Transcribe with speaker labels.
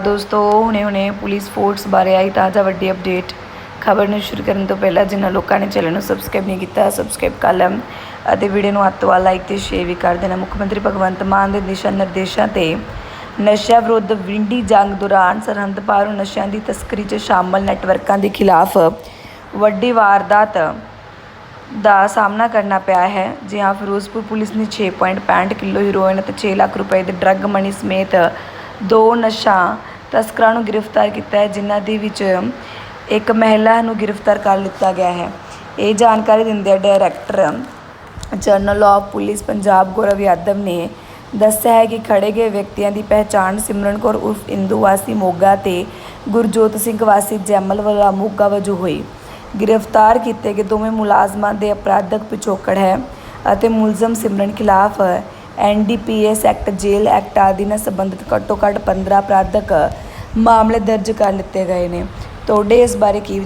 Speaker 1: ਦੋਸਤੋ, ਹੁਣੇ ਹੁਣੇ ਪੁਲਿਸ ਫੋਰਸ ਬਾਰੇ ਆਈ ਤਾਜ਼ਾ ਵੱਡੀ ਅਪਡੇਟ। ਖਬਰ ਨੂੰ ਸ਼ੁਰੂ ਕਰਨ ਤੋਂ ਪਹਿਲਾਂ ਜਿਨ੍ਹਾਂ ਲੋਕਾਂ ਨੇ ਚੈਨਲ ਨੂੰ ਸਬਸਕ੍ਰਾਈਬ ਨਹੀਂ ਕੀਤਾ, ਸਬਸਕ੍ਰਾਈਬ ਕਰ ਲਓ ਅਤੇ ਵੀਡੀਓ ਨੂੰ ਅੱਤ ਤੋਂ ਲਾਈਕ ਤੇ ਸ਼ੇਅਰ ਵੀ ਕਰ ਦੇਣਾ। ਮੁੱਖ ਮੰਤਰੀ ਭਗਵੰਤ ਮਾਨ ਦੇ ਦਿਸ਼ਾ ਨਿਰਦੇਸ਼ਾਂ ਤੇ ਨਸ਼ਾ ਵਿਰੁੱਧ ਵਿੰਡੀ ਜੰਗ ਦੌਰਾਨ ਸਰਹੰਦ ਪਾਰੋਂ ਨਸ਼ਿਆਂ ਦੀ ਤਸਕਰੀ 'ਚ ਸ਼ਾਮਲ ਨੈਟਵਰਕਾਂ ਦੇ ਖਿਲਾਫ ਵੱਡੀ ਵਾਰਦਾਤ ਦਾ ਸਾਹਮਣਾ ਕਰਨਾ ਪਿਆ ਹੈ। ਜੀ ਹਾਂ ਫਿਰੋਜ਼ਪੁਰ ਪੁਲਿਸ ਨੇ 6.65 ਕਿਲੋ ਹੀਰੋਇਨ ਅਤੇ 6 ਲੱਖ ਰੁਪਏ ਦੇ ਡਰੱਗ ਮਨੀ ਸਮੇਤ ਦੋ ਨਸ਼ਾ ਤਸਕਰਾਂ ਨੂੰ ਗ੍ਰਿਫਤਾਰ ਕੀਤਾ ਹੈ, ਜਿਨ੍ਹਾਂ ਦੇ ਵਿੱਚ ਇੱਕ ਮਹਿਲਾ ਨੂੰ ਗ੍ਰਿਫਤਾਰ ਕਰ ਲਿੱਤਾ ਗਿਆ ਹੈ। ਇਹ ਜਾਣਕਾਰੀ ਦਿੰਦਿਆਂ director general of police Punjab Gaurav Yadav ਨੇ ਦੱਸਿਆ ਹੈ ਕਿ ਖੜੇ ਗਏ ਵਿਅਕਤੀਆਂ ਦੀ ਪਹਿਚਾਣ ਸਿਮਰਨ ਕੌਰ ਉਰਫ ਇੰਦੂ ਵਾਸੀ ਮੋਗਾ ਤੇ ਗੁਰਜੋਤ ਸਿੰਘ ਵਾਸੀ ਜੈਮਲ ਵਾਲਾ ਮੋਗਾ ਵਜੋਂ ਹੋਈ। ਗ੍ਰਿਫਤਾਰ ਕੀਤੇ ਗਏ ਦੋਵੇਂ ਮੁਲਾਜ਼ਮਾਂ ਦੇ ਅਪਰਾਧਕ ਪਿਛੋਕੜ ਹੈ ਅਤੇ ਮੁਲਜ਼ਮ ਸਿਮਰਨ ਖਿਲਾਫ ਐਨਡੀਪੀਐਸ ਐਕਟ, ਜੇਲ੍ਹ ਐਕਟ ਆਦਿ ਨਾਲ ਸੰਬੰਧਿਤ ਘੱਟੋ ਘੱਟ 15 ਅਪਰਾਧਕ ਮਾਮਲੇ ਦਰਜ ਕਰ ਲਿੱਤੇ ਗਏ ਨੇ। ਤੁਹਾਡੇ ਇਸ ਬਾਰੇ ਕੀ